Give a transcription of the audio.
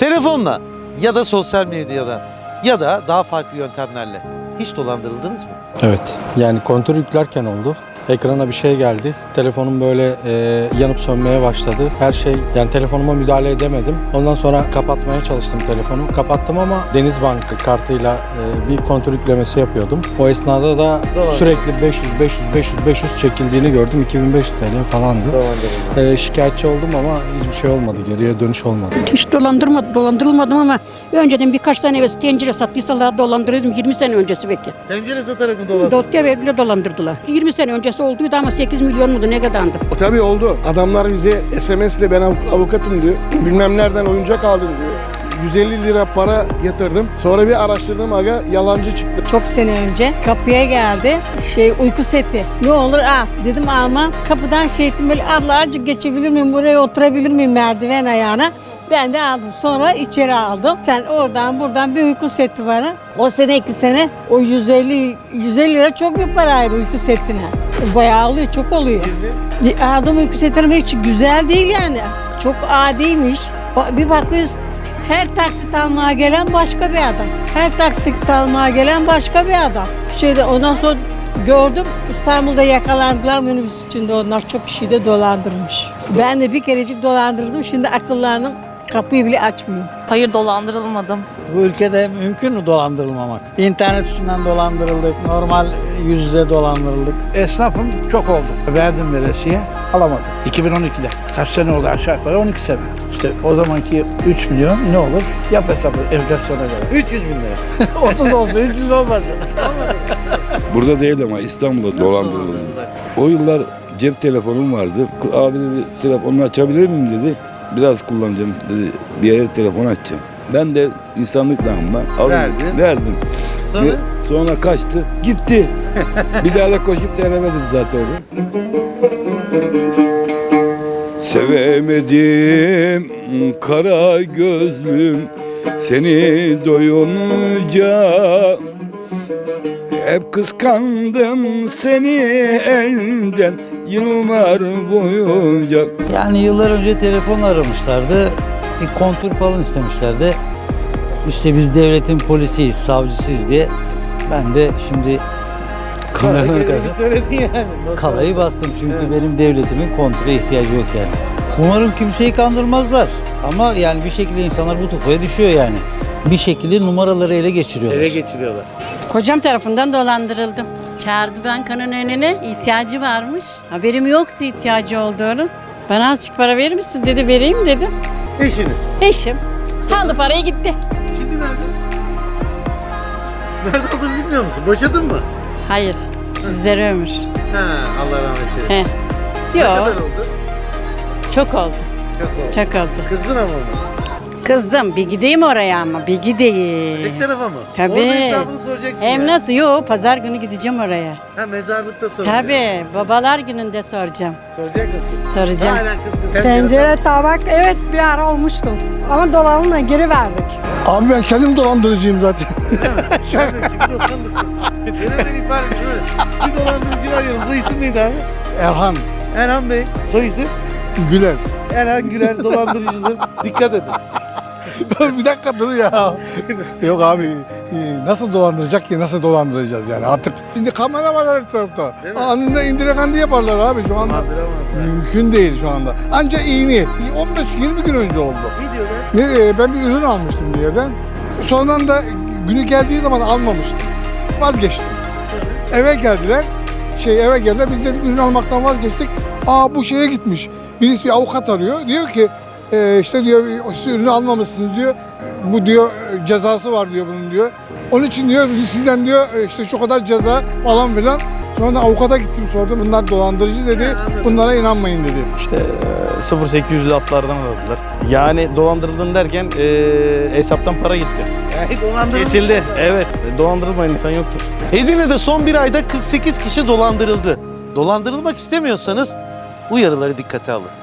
Telefonla ya da sosyal medyadan ya da daha farklı yöntemlerle hiç dolandırıldınız mı? Evet. Yani kontör yüklerken oldu. Ekrana bir şey geldi. Telefonum böyle e, yanıp sönmeye başladı. Her şey yani telefonuma müdahale edemedim. Ondan sonra kapatmaya çalıştım telefonu. Kapattım ama Denizbank kartıyla e, bir kontör yüklemesi yapıyordum. O esnada da Doğru. sürekli 500 500 500 500 çekildiğini gördüm. 2500 TL falandı. E, şikayetçi oldum ama hiçbir şey olmadı. Geriye dönüş olmadı. Hiç dolandırmadım, dolandırılmadım ama önceden birkaç tane evet tencere sattıysalar dolandırıyordum 20 sene öncesi belki. Tencere satarak mı dolandırdınız? Dotya bile dolandırdılar. 20 sene öncesi olduydu ama 8 milyon muydu ne kadardı? O tabii oldu. Adamlar bize SMS ile ben av- avukatım diyor. Bilmem nereden oyuncak aldım diyor. 150 lira para yatırdım. Sonra bir araştırdım aga yalancı çıktı. Çok sene önce kapıya geldi şey uyku seti. Ne olur al dedim alma. Kapıdan şey ettim böyle abla azıcık geçebilir miyim buraya oturabilir miyim merdiven ayağına. Ben de aldım. Sonra içeri aldım. Sen oradan buradan bir uyku seti var. ha. O sene iki sene o 150 150 lira çok bir paraydı uyku setine. Bayağı oluyor çok oluyor. Aldım uyku setini hiç güzel değil yani. Çok adiymiş. Bir bakıyoruz her taksit almaya gelen başka bir adam. Her taksit almaya gelen başka bir adam. Şeyde ondan sonra gördüm İstanbul'da yakalandılar minibüs içinde onlar çok kişiyi de dolandırmış. Ben de bir kerecik dolandırdım şimdi akıllarının kapıyı bile açmıyor. Hayır dolandırılmadım. Bu ülkede mümkün mü dolandırılmamak? İnternet üstünden dolandırıldık, normal yüz yüze dolandırıldık. Esnafım çok oldu. Verdim veresiye, alamadım. 2012'de. Kaç sene oldu aşağı yukarı? 12 sene. İşte o zamanki 3 milyon ne olur? Yap hesabı enflasyona göre. 300 bin lira. 30 oldu, 300 olmadı. Burada değil ama İstanbul'da dolandırıldım. O yıllar cep telefonum vardı. Abi dedi telefonunu açabilir miyim dedi. Biraz kullanacağım dedi. Bir yere telefon açacağım. Ben de insanlık namına aldım. Verdin. Verdim. Sonra Ve sonra kaçtı. Gitti. bir daha da koşup denemedim zaten onu. Sevemedim kara gözlüm seni doyunca hep kıskandım seni elden yıllar boyunca. Yani yıllar önce telefon aramışlardı. Bir kontür falan istemişlerdi. İşte biz devletin polisiyiz, savcısıyız diye. Ben de şimdi kameralara karşı söyledin yani. kalayı bastım. Çünkü benim devletimin kontüre ihtiyacı yok yani. Umarım kimseyi kandırmazlar. Ama yani bir şekilde insanlar bu tufaya düşüyor yani. Bir şekilde numaraları ele geçiriyorlar. Eve geçiriyorlar. Kocam tarafından dolandırıldım. Çağırdı bankanın önüne ihtiyacı varmış. Haberim yoktu ihtiyacı olduğunu. Bana azıcık para verir misin dedi vereyim dedim. Eşiniz. Eşim aldı parayı gitti. Şimdi nerede? Nerede olduğunu bilmiyor musun? Boşadın mı? Hayır sizlere ömür. Ha, Allah rahmet eylesin. He. Ne kadar Yok oldu? çok oldu Çok oldu. çok oldu. Kızdın ama onu. Kızdım bir gideyim oraya ama bir gideyim. Tek tarafa mı? Tabii. Orada hesabını soracaksın Hem yani. nasıl? Yok pazar günü gideceğim oraya. Ha mezarlıkta soracaksın. Tabii babalar gününde soracağım. Soracak mısın? Soracağım. Hala kızgın. Tencere tabak evet bir ara olmuştu. Ama dolarla geri verdik. Abi ben kendim dolandırıcıyım zaten. Şaka. Kim dolandırıcı? Deneden ihbar ediyor. Bir dolandırıcı var yanımızda. İsim neydi abi? Erhan Erhan Bey. Soy isim? Güler. Erhan Güler dolandırıcıdır. Dikkat edin. Bir dakika dur ya. Yok abi e, nasıl dolandıracak ki nasıl dolandıracağız yani artık. Şimdi kamera var her tarafta. Anında indirek handı yaparlar abi şu anda. Mümkün değil şu anda. Ancak iyi niyet. 15-20 gün önce oldu. Ne diyorlar? Ne, e, ben bir ürün almıştım bir yerden. Sonradan da günü geldiği zaman almamıştım. Vazgeçtim. Eve geldiler. Şey eve geldiler. Biz dedik ürün almaktan vazgeçtik. Aa bu şeye gitmiş. Birisi bir avukat arıyor. Diyor ki e, işte diyor siz ürünü almamışsınız diyor. Bu diyor e, cezası var diyor bunun diyor. Onun için diyor biz sizden diyor e, işte şu kadar ceza falan filan. Sonra da avukata gittim sordum. Bunlar dolandırıcı dedi. Bunlara inanmayın dedi. İşte e, 0800'lü hatlardan aradılar. Yani dolandırıldın derken e, hesaptan para gitti. Yani. Kesildi. Evet. Dolandırılmayan insan yoktur. Edirne'de son bir ayda 48 kişi dolandırıldı. Dolandırılmak istemiyorsanız uyarıları dikkate alın.